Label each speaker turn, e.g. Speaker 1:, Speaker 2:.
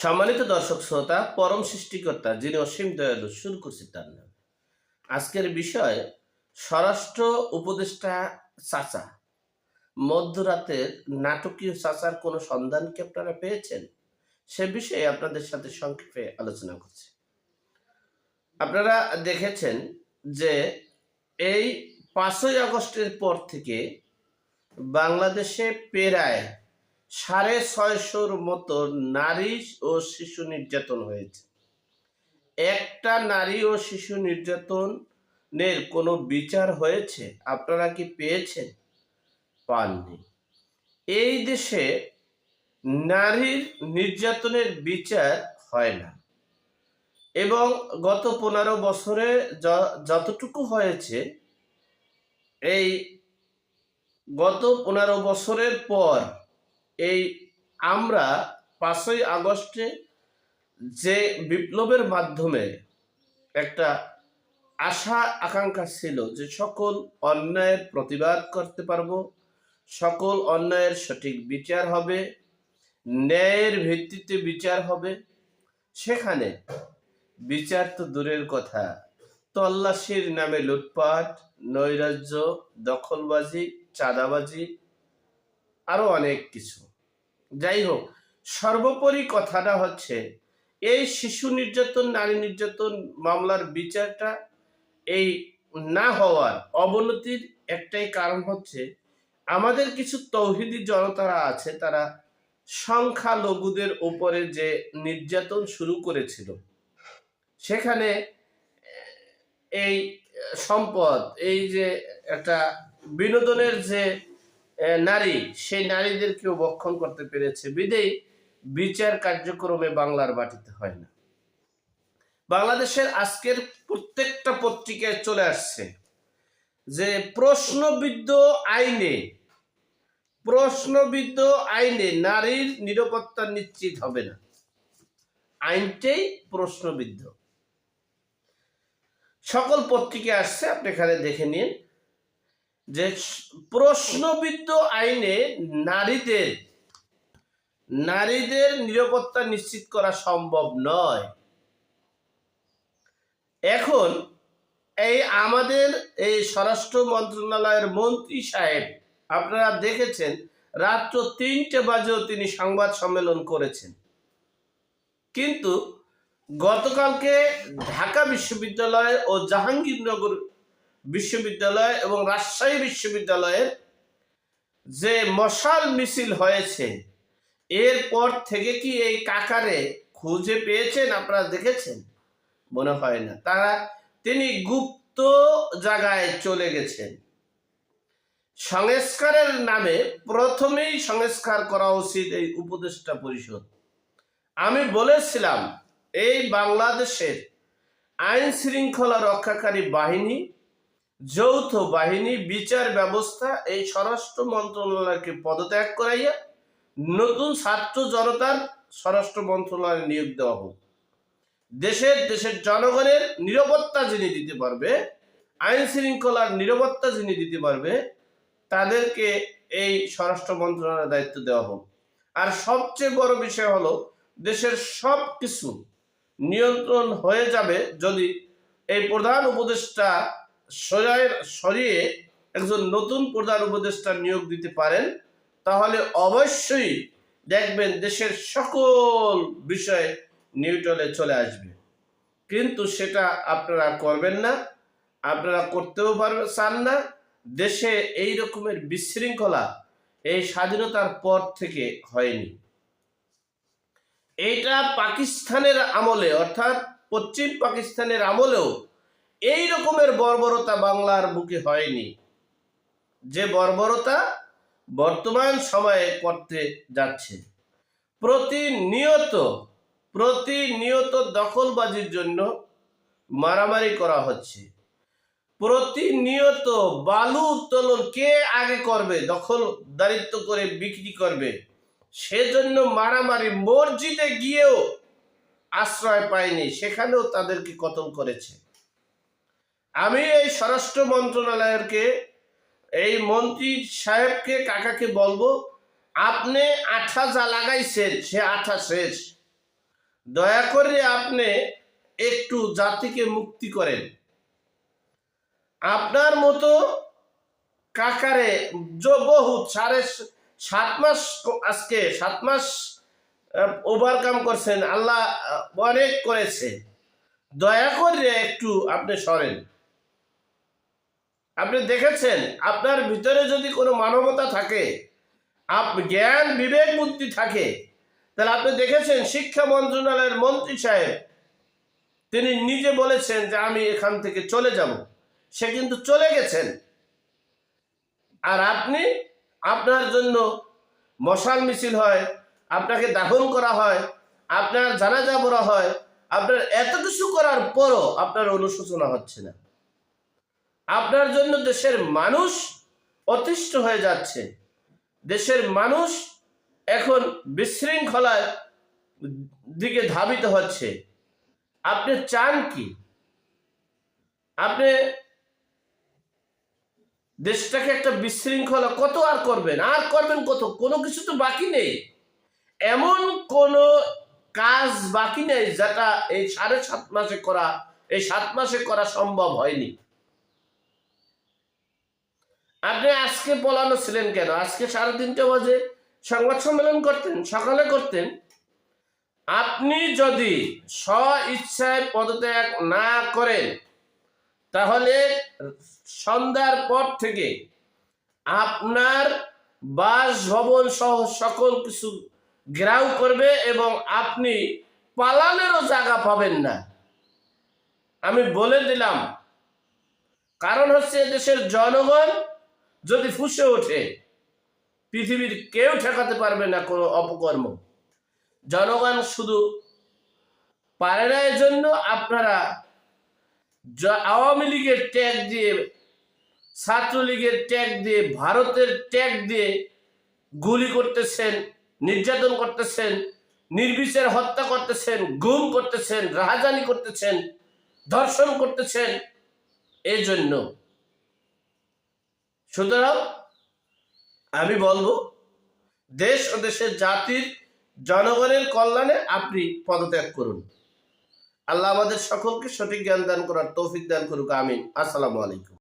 Speaker 1: সম্মানিত দর্শক শ্রোতা, পরম সৃষ্টিকর্তা যিনি অসীম দয়ালু, শুরু করছি তার নাম। আজকের বিষয়, স্বরাষ্ট্র উপদেষ্টা চাচা। মধ্যরাতের নাটকীয় চাচার কোনো সন্ধান কি আপনারা পেয়েছেন? সে বিষয়ে আপনাদের সাথে সংক্ষেপে আলোচনা করছি। আপনারা দেখেছেন যে এই পাঁচই আগস্টের পর থেকে বাংলাদেশে প্রায় সাড়ে ছয়শোর মতো নারী ও শিশু নির্যাতন হয়েছে। একটা নারী ও শিশু নির্যাতনের কোনো বিচার হয়েছে? আপনারা কি পেয়েছেন? পাননি। এই দেশে নারীর নির্যাতনের বিচার হয় না। এবং গত পনেরো বছরে যতটুকু হয়েছে, এই গত পনেরো বছরের পর এই আমরা পাঁচই আগস্টে যে বিপ্লবের মাধ্যমে একটা আশা, আকাঙ্ক্ষা ছিল যে সকল অন্যায়ের প্রতিবাদ করতে পারব, সকল অন্যায়ের সঠিক বিচার হবে, ন্যায়ের ভিত্তিতে বিচার হবে। সেখানে বিচার তো দূরের কথা। তল্লাশির নামে লুটপাট, নৈরাজ্য, দখলবাজি, চাঁদাবাজি, আরও অনেক কিছু। যাই হোক সর্বোপরি কথাটা হচ্ছে, এই শিশু নির্যাতন, নারী নির্যাতন মামলার বিচারটা এই না হওয়ার অবনতির একটাই কারণ হচ্ছে, আমাদের কিছু তৌহিদি জনতারা আছে, তারা সংখ্যালঘুদের উপরে যে নির্যাতন শুরু করেছিল, সেখানে এই সম্পদ, এই যে একটা বিনোদনের যে নারী, সেই নারীদেরকেও বক্ষণ করতে পেরেছে। বিদেই বিচার কার্যক্রমে বাংলার বাটিতে হয় না। বাংলাদেশের আজকের প্রত্যেকটা পত্রিকায় চলে আসছে যে প্রশ্নবিদ্ধ আইনে প্রশ্নবিদ্ধ আইনে নারীর নিরাপত্তা নিশ্চিত হবে না। আইনটাই প্রশ্নবিদ্ধ। সকল পত্রিকা আসছে, আপনি এখানে দেখে নিন। যে প্রশ্নবিদ্ধ আইনে নারীদের নারীদের নিরাপত্তা নিশ্চিত করা সম্ভব নয়। এখন এই আমাদের এই স্বরাষ্ট্র মন্ত্রণালয়ের মন্ত্রী সাহেব, আপনারা দেখেছেন, রাত্র তিনটে বাজেও তিনি সংবাদ সম্মেলন করেছেন। কিন্তু গতকালকে ঢাকা বিশ্ববিদ্যালয় ও জাহাঙ্গীরনগর বিশ্ববিদ্যালয় এবং রাজশাহী বিশ্ববিদ্যালয়ের যে মশাল মিছিল হয়েছে, এরপর থেকে কি এই কাকারে খুঁজে পেয়েছেন? আপনারা দেখেছেন? মনে হয় না। তারা, তিনি গুপ্ত জায়গায় চলে গেছেন। সংস্কারের নামে প্রথমেই সংস্কার করা উচিত এই উপদেষ্টা পরিষদ। আমি বলেছিলাম, এই বাংলাদেশের আইন শৃঙ্খলা রক্ষাকারী বাহিনী যৌথ বাহিনী বিচার ব্যবস্থা এই স্বরাষ্ট্র মন্ত্রণালয়কে পদত্যাগ করাইয়া নতুন ছাত্র জনতার স্বরাষ্ট্র মন্ত্রণালয়ে নিয়োগ দেওয়া হোক। দেশের দেশের জনগণের নিরাপত্তা যিনি দিতে পারবে, আইন শৃঙ্খলার নিরাপত্তা যিনি দিতে পারবে, তাদেরকে এই স্বরাষ্ট্র মন্ত্রণালয়ের দায়িত্ব দেওয়া হোক। আর সবচেয়ে বড় বিষয় হলো, দেশের সব কিছু নিয়ন্ত্রণ হয়ে যাবে যদি এই প্রধান উপদেষ্টা সরিয়ে একজন নতুন প্রধান উপদেষ্টা নিয়োগ দিতে পারেন, তাহলে অবশ্যই দেখবেন দেশের সকল বিষয় নিউট্রালে চলে আসবে। কিন্তু সেটা আপনারা করবেন না, আপনারা করতেও পারবেন চান না। দেশে এই রকমের বিশৃঙ্খলা এই স্বাধীনতার পর থেকে হয়নি। এইটা পাকিস্তানের আমলে, অর্থাৎ পশ্চিম পাকিস্তানের আমলেও এই রকমের বর্বরতা বাংলার বুকে হয়নি। যে বর্বরতা বর্তমান সময়ে করতে যাচ্ছে। প্রতিনিয়ত প্রতিনিয়ত দখলবাজির জন্য মারামারি করা হচ্ছে। প্রতিনিয়ত বালু উত্তোলন কে আগে করবে দখল দারিদ্র করে বিক্রি করবে? সেজন্য মারামারি মসজিদে গিয়েও আশ্রয় পায়নি, সেখানেও তাদেরকে কতল করেছে। আমি এই স্বরাষ্ট্র মন্ত্রণালয়েরকে এই মন্ত্রী সাহেবকে, কাকাকে বলব, আপনি আঠা যা লাগাইছেন, সে আঠা শেষ। দয়া করে আপনি একটু জাতিকে মুক্তি করেন। আপনার মতো কাকারে যে বহুত সাড়ে সাত মাস আজকে, সাত মাস ওভারকাম করছেন, আল্লাহ অনেক করেছে। দয়া করে একটু আপনি সরেন। আপনি দেখেছেন? আপনার ভিতরে যদি কোনো মানবতা থাকে, আপ, জ্ঞান, বিবেক, বুদ্ধি থাকে, তাহলে আপনি দেখেছেন শিক্ষা মন্ত্রণালয়ের মন্ত্রী সাহেব, তিনি নিজে বলেছেন যে আমি এখান থেকে চলে যাব। সে কিন্তু চলে গেছেন। আর আপনি, আপনার জন্য মশাল মিছিল হয়, আপনাকে দাফন করা হয়, আপনার জানাজা পড়া হয়, আপনার এত কিছু করার পরও আপনার অনুশোচনা হচ্ছে না। আপনার জন্য দেশের মানুষ অতিষ্ঠ হয়ে যাচ্ছে। দেশের মানুষ এখন বিশৃঙ্খলার দিকে ধাবিত হচ্ছে। আপনি চান কি? আপনি দেশটাকে একটা বিশৃঙ্খলা কত আর করবেন? আর করবেন কত? কোনো কিছু তো বাকি নেই। এমন কোনো কাজ বাকি নেই যেটা এই সাড়ে সাত মাসে করা এই সাত মাসে করা সম্ভব হয়নি। আপনি আজকে পলানো ছিলেন কেন? আজকে সাড়ে তিনটে বাজে। সংবাদ সম্মেলন করতেন, সকালে করতেন। আপনি যদি স্ব ইচ্ছায় পদত্যাগ না করেন, তাহলে সন্ধ্যার পর থেকে আপনার বাসভবন সহ সকল কিছু ঘেরাও করবে এবং আপনি পালানেরও জায়গা পাবেন না। আমি বলে দিলাম, কারণ হচ্ছে দেশের জনগণ যদি ফুসে ওঠে, পৃথিবীর কেউ ঠেকাতে পারবে না কোনো অপকর্ম। জনগণ শুধু পারে না জন্য আপনারা আওয়ামী লীগের ট্যাগ দিয়ে, ছাত্রলীগের ট্যাগ দিয়ে, ভারতের ট্যাগ দিয়ে গুলি করতেছেন, নির্যাতন করতেছেন, নির্বিচার হত্যা করতেছেন, গুম করতেছেন, রাহাজানি করতেছেন, ধর্ষণ করতেছেন, এজন্য জন্য সুতরাং আমি বলব, দেশ ও দেশের জাতির জনগণের কল্যাণে আপনি পদত্যাগ করুন। আল্লাহ আমাদের সকলকে সঠিক জ্ঞান দান করার তৌফিক দান করুক, আমিন। আসসালামু আলাইকুম।